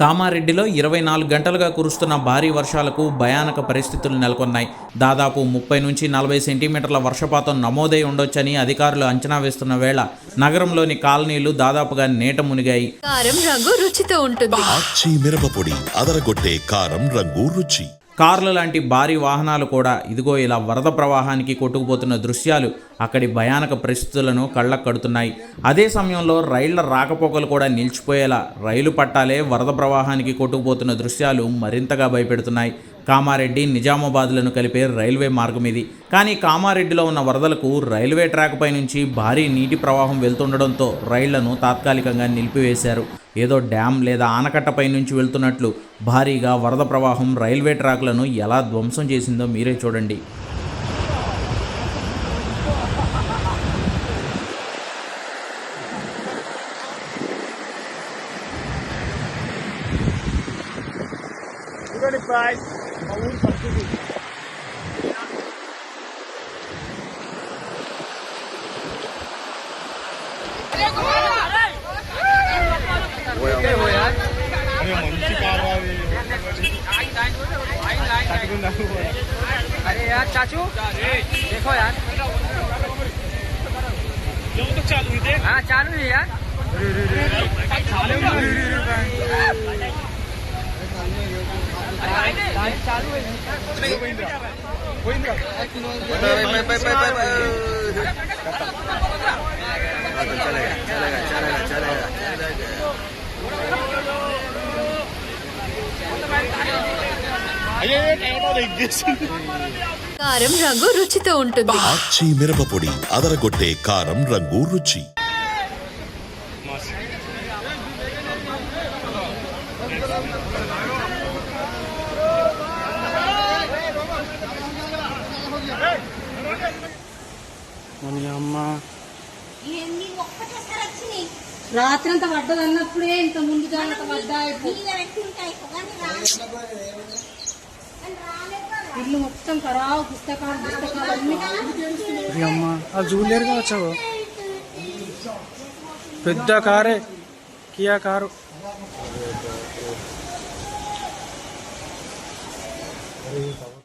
కామారెడ్డిలో ఇరవై నాలుగు గంటలుగా కురుస్తున్న భారీ వర్షాలకు భయానక పరిస్థితులు నెలకొన్నాయి. దాదాపు ముప్పై నుంచి నలభై సెంటీమీటర్ల వర్షపాతం నమోదై ఉండొచ్చని అధికారులు అంచనా వేస్తున్న వేళ నగరంలోని కాలనీలు దాదాపుగా నీట మునిగాయి. కారం రంగు రుచితో ఉంటుంది. అదరగొట్టే కారం రంగు రుచి. కార్లు లాంటి భారీ వాహనాలు కూడా ఇదిగో ఇలా వరద ప్రవాహానికి కొట్టుకుపోతున్న దృశ్యాలు అక్కడి భయానక పరిస్థితులను కళ్ళకు కడుతున్నాయి. అదే సమయంలో రైళ్ళ రాకపోకలు కూడా నిలిచిపోయేలా రైలు పట్టాలే వరద ప్రవాహానికి కొట్టుకుపోతున్న దృశ్యాలు మరింతగా భయపెడుతున్నాయి. కామారెడ్డి నిజామాబాద్లను కలిపే రైల్వే మార్గం ఇది. కానీ కామారెడ్డిలో ఉన్న వరదలకు రైల్వే ట్రాక్ పై నుంచి భారీ నీటి ప్రవాహం వెళ్తుండడంతో రైళ్ళను తాత్కాలికంగా నిలిపివేశారు. ఏదో డ్యామ్ లేదా ఆనకట్టపై నుంచి వెళ్తున్నట్లు భారీగా వరద ప్రవాహం రైల్వే ట్రాక్లను ఎలా ధ్వంసం చేసిందో మీరే చూడండి. अरे यार चाचू। देखो यार। हाँ चालू है यार। चालू है। కారం రంగు రుచితో ఉంటుంది. మిరపపొడి అదరగొట్టే కారం రంగు రుచి. ఏంది ఒక్కటేసారి వచ్చినాయి రాత్రి అంతా పడ్డది అన్నప్పుడే ఇంత ముందు జాగ్రత్త పడ్డా ఇల్లు మొత్తం ఖరాబ్ పుస్తకాలు పుస్తకాలు అన్ని అమ్మ అది చూడలేరు కావచ్చు పెద్ద కారే కియా కారు. Thank